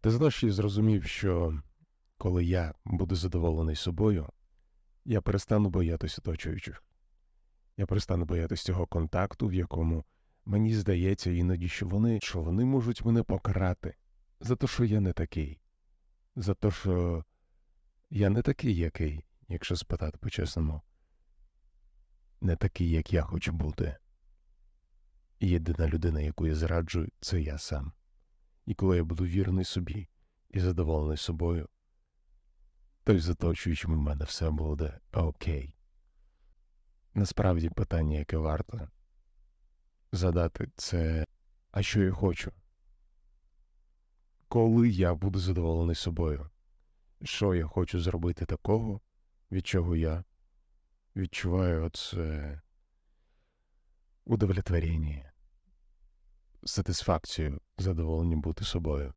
Ти я зрозумів, що коли я буду задоволений собою, я перестану боятися оточуючих. Я перестану боятися цього контакту, в якому мені здається іноді, що вони, що вони можуть мене покарати за те, що я не такий, за те, що я не такий, який, якщо спитати по-чесному, не такий, як я хочу бути. Єдина людина, яку я зраджую, це я сам. І коли я буду вірний собі і задоволений собою, то й з в мене все буде окей. Насправді питання, яке варто задати, це а що я хочу? Коли я буду задоволений собою? Що я хочу зробити такого, від чого я відчуваю оце удовлетворення, сатисфакцію, задоволення бути собою.